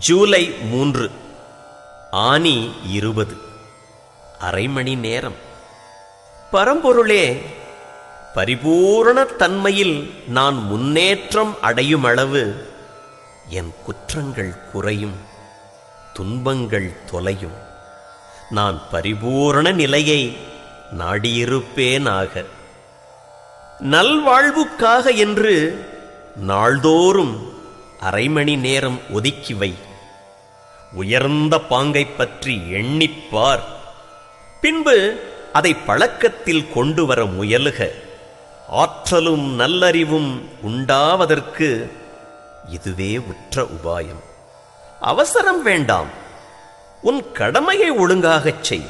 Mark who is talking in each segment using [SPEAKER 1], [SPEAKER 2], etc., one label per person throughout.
[SPEAKER 1] ஜூலை மூன்று ஆனி இருபது. அரை மணி நேரம். பரம்பொருளே பரிபூரண தன்மையில் நான் முன்னேற்றம் அடையும் அளவு என் குற்றங்கள் குறையும் துன்பங்கள் தொலையும். நான் பரிபூரண நிலையை நாடியிருப்பேனாக. நல்வாழ்வுக்காக என்று நாள்தோறும் அரை மணி நேரம் ஒதுக்கி வை. உயர்ந்த பாங்கைப் பற்றி எண்ணிப்பார். பின்பு அதை பழக்கத்தில் கொண்டு வர முயலுக. ஆற்றலும் நல்லறிவும் உண்டாவதற்கு இதுவே உற்ற உபாயம். அவசரம் வேண்டாம். உன் கடமையை ஒழுங்காகச் செய்.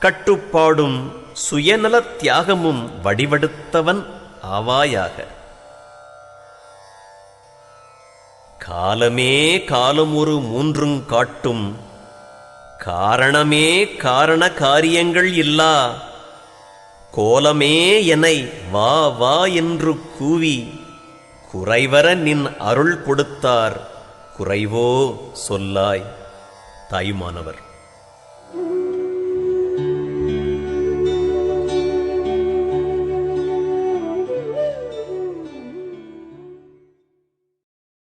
[SPEAKER 1] கட்டுப்பாடும் சுயநல தியாகமும் வடிவெடுத்தவன் ஆவாயாக. காலமே காலம் ஒரு மூன்றுங் காட்டும். காரணமே காரண காரியங்கள் இல்லா. கோலமே என்னை வா வா என்று கூவி குறைவர நின் அருள் கொடுத்தார். குறைவோ சொல்லாய். தாயுமானவர்.